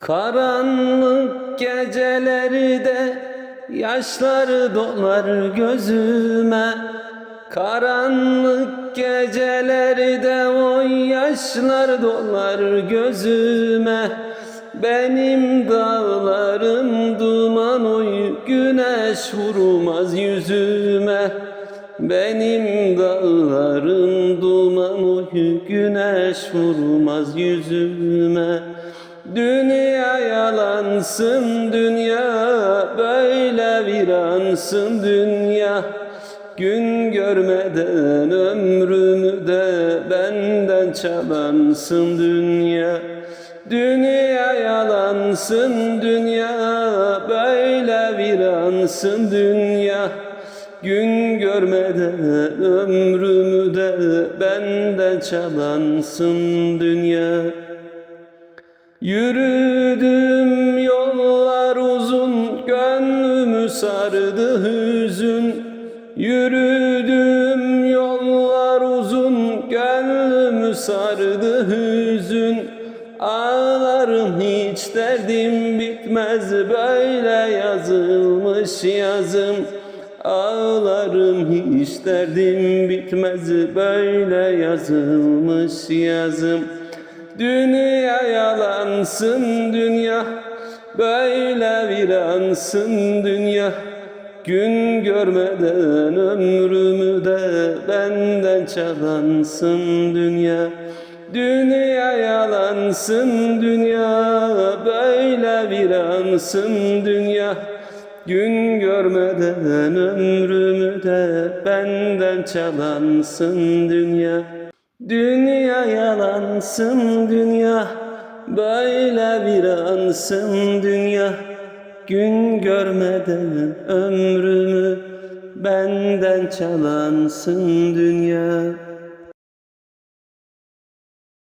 Karanlık gecelerde yaşlar dolar gözüme. Karanlık gecelerde o yaşlar dolar gözüme. Benim dağlarım duman oy güneş vurmaz yüzüme Benim dağlarım duman oy güneş vurmaz yüzüme. Dünya yalansın dünya böyle viransın dünya. Gün görmeden ömrümü de benden çalansın dünya. Dünya yalansın dünya böyle viransın dünya Gün görmeden ömrümü de benden çalansın dünya. Yürüdüm yollar uzun Gönlümü sardı hüzün. Yürüdüm yollar uzun Gönlümü sardı hüzün. Ağlarım hiç derdim bitmez Böyle yazılmış yazım Ağlarım hiç derdim bitmez Böyle yazılmış yazım. Dünya yalansın dünya Böyle viransın dünya. Gün görmeden ömrümü de benden çalansın dünya. Dünya yalansın dünya Böyle viransın dünya Gün görmeden ömrümü de benden çalansın dünya. Dünya yalansın dünya Böyle viransın dünya. Gün görmeden ömrümü Benden çalansın dünya